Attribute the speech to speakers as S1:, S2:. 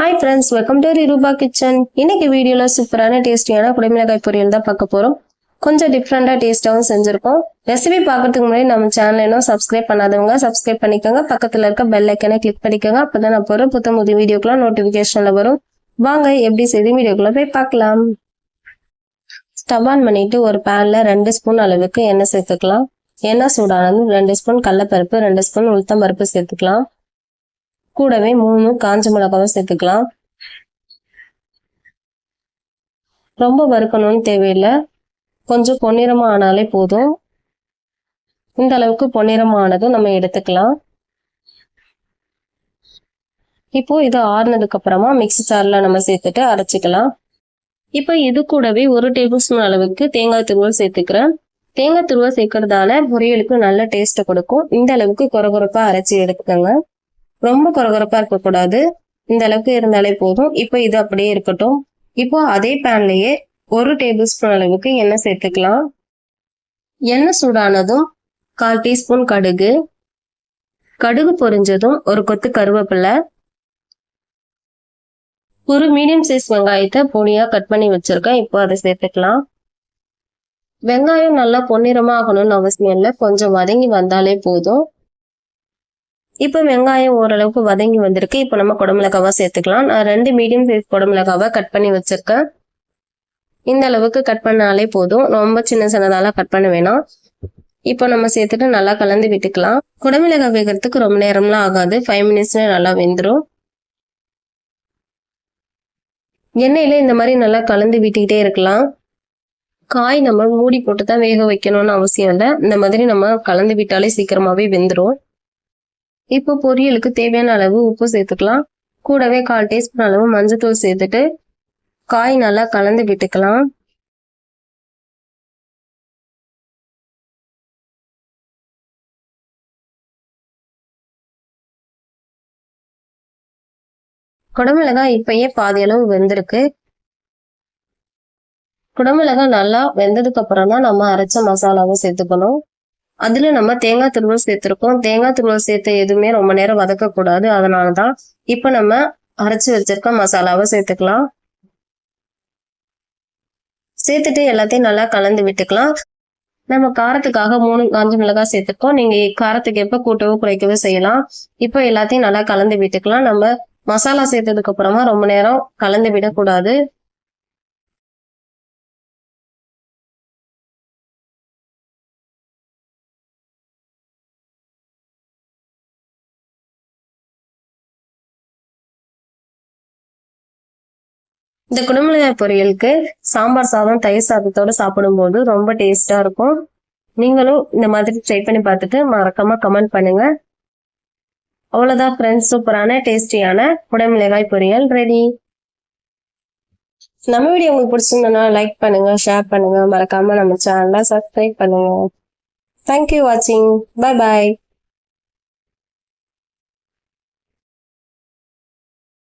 S1: Hi friends welcome to Rupa kitchen இன்னைக்கு வீடியோல சூப்பரான டேஸ்டியான குடமிளகாய் பொரியல் தான் பார்க்க போறோம். கொஞ்சம் டிஃப்ரெண்டா டேஸ்டாகவும் செஞ்சிருக்கோம் ரெசிபி பார்க்கறதுக்கு முன்னாடி நம்ம சேனல் இன்னும் சப்ஸ்கிரைப் பண்ணாதவங்க சப்ஸ்கிரைப் பண்ணிக்கோங்க. பக்கத்துல இருக்க பெல் ஐக்கனை கிளிக் பண்ணிக்கோங்க. அப்பதான் நான் போற புத்த புது வீடியோக்குலாம் நோட்டிபிகேஷன்ல வரும். வாங்க எப்படி செய்து வீடியோக்குள்ள போய் பார்க்கலாம். ஸ்டவ் ஆன் பண்ணிட்டு ஒரு பேன்ல ரெண்டு ஸ்பூன் அளவுக்கு எண்ணெய் சேர்த்துக்கலாம். எண்ணெய் சூடானது ரெண்டு ஸ்பூன் கடலப்பருப்பு ரெண்டு ஸ்பூன் உளுத்தம் பருப்பு சேர்த்துக்கலாம். கூடவே மூணு காஞ்ச மிளகாவும் சேர்த்துக்கலாம். ரொம்ப வறுக்கணும்னு தேவையில்லை. கொஞ்சம் பொன்னிறமா ஆனாலே போதும். இந்த அளவுக்கு பொன்னிறமா ஆனதும் நம்ம எடுத்துக்கலாம். இப்போ இது ஆறுனதுக்கு அப்புறமா மிக்ஸி சார்ல நம்ம சேர்த்துட்டு அரைச்சிக்கலாம். இப்போ இது கூடவே ஒரு டேபிள் ஸ்பூன் அளவுக்கு தேங்காய் துருவல் சேர்த்துக்கிறேன். தேங்காய் துருவல் சேர்க்கறதால பொரியலுக்கு நல்ல டேஸ்ட்டை கொடுக்கும். இந்த அளவுக்கு குறகுறப்பாக அரைச்சி எடுத்துக்கோங்க. ரொம்ப குறகுறப்பா இருக்கக்கூடாது. இந்த அளவுக்கு இருந்தாலே போதும். இப்போ இது அப்படியே இருக்கட்டும். இப்போ அதே பேன்லயே ஒரு டேபிள் ஸ்பூன் அளவுக்கு எண்ணெய் சேர்த்துக்கலாம். எண்ணெய் சூடானதும் கால் டீஸ்பூன் கடுகு. கடுகு பொரிஞ்சதும் ஒரு கொத்து கருவேப்பிலை. ஒரு மீடியம் சைஸ் வெங்காயத்தை பொடியா கட் பண்ணி வச்சிருக்கேன். இப்போ அதை சேர்த்துக்கலாம். வெங்காயம் நல்லா பொன்னிறமா ஆகணும்னு அவசியம் இல்லை. கொஞ்சம் வதங்கி வந்தாலே போதும். இப்போ வெங்காயம் ஓரளவுக்கு வதங்கி வந்திருக்கு. இப்போ நம்ம குடமிளகாவை சேர்த்துக்கலாம். நான் ரெண்டு மீடியம் சைஸ் குடமிளகாவை கட் பண்ணி வச்சிருக்கேன். இந்த அளவுக்கு கட் பண்ணாலே போதும். ரொம்ப சின்ன சின்னதாலாம் கட் பண்ண வேணாம். இப்போ நம்ம சேர்த்துட்டு நல்லா கலந்து விட்டுக்கலாம். குடமிளகாய் வேகிறதுக்கு ரொம்ப நேரம்லாம் ஆகாது. ஃபைவ் மினிட்ஸ்ல நல்லா வெந்துடும் எண்ணெயில இந்த மாதிரி நல்லா கலந்து விட்டுக்கிட்டே இருக்கலாம். காய் நம்ம மூடி போட்டு தான் வேக வைக்கணும்னு அவசியம் இல்லை. இந்த மாதிரி நம்ம கலந்து விட்டாலே சீக்கிரமாவே வெந்துடும் இப்போ பொரியலுக்கு தேவையான அளவு உப்பு சேர்த்துக்கலாம். கூடவே கால் டீஸ்பூன் அளவு மஞ்சத்தூள் சேர்த்துட்டு காய் நல்லா கலந்து விட்டுக்கலாம். குடமிளகாய் இப்பயே பாதி அளவு வெந்திருக்கு. குடமிளகாய் நல்லா வெந்ததுக்கு அப்புறம் தான் நம்ம அரைச்ச மசாலாவும் சேர்த்துக்கணும். அதுல நம்ம தேங்காய் துருவல் சேர்த்துருக்கோம். தேங்காய் துருவல் சேர்த்த எதுவுமே ரொம்ப நேரம் வதக்க கூடாது அதனாலதான் இப்ப நம்ம அரைச்சு வச்சிருக்க மசாலாவை சேர்த்துக்கலாம். சேர்த்துட்டு எல்லாத்தையும் நல்லா கலந்து விட்டுக்கலாம். நம்ம காரத்துக்காக மூணு காஞ்ச மிளகாய் சேர்த்துருக்கோம். நீங்க காரத்துக்கு எப்ப கூட்டவோ குறைக்கவோ செய்யலாம். இப்போ எல்லாத்தையும் நல்லா கலந்து விட்டுக்கலாம். நம்ம மசாலா சேர்த்ததுக்கு அப்புறமா ரொம்ப நேரம் கலந்து விடக்கூடாது. இந்த குடும்பலையா பொரியலுக்கு சாம்பார் சாதம் தயிர் சாதத்தோட சாப்பிடும்போது ரொம்ப டேஸ்டா இருக்கும். நீங்களும் இந்த மாதிரி ட்ரை பண்ணி பார்த்துட்டு மறக்காம கமெண்ட் பண்ணுங்க. அவ்வளோதான் ஃப்ரெண்ட்ஸ் சூப்பரான டேஸ்டியான குடமிளகாய் பொரியல் ரெடி நம்ம வீடியோ உங்களுக்கு பிடிச்சிருந்தோன்னா லைக் பண்ணுங்க ஷேர் பண்ணுங்க. மறக்காம நம்ம சேனலை சப்ஸ்கிரைப் பண்ணுங்க. தேங்க்யூ வாட்சிங் பாய் பாய்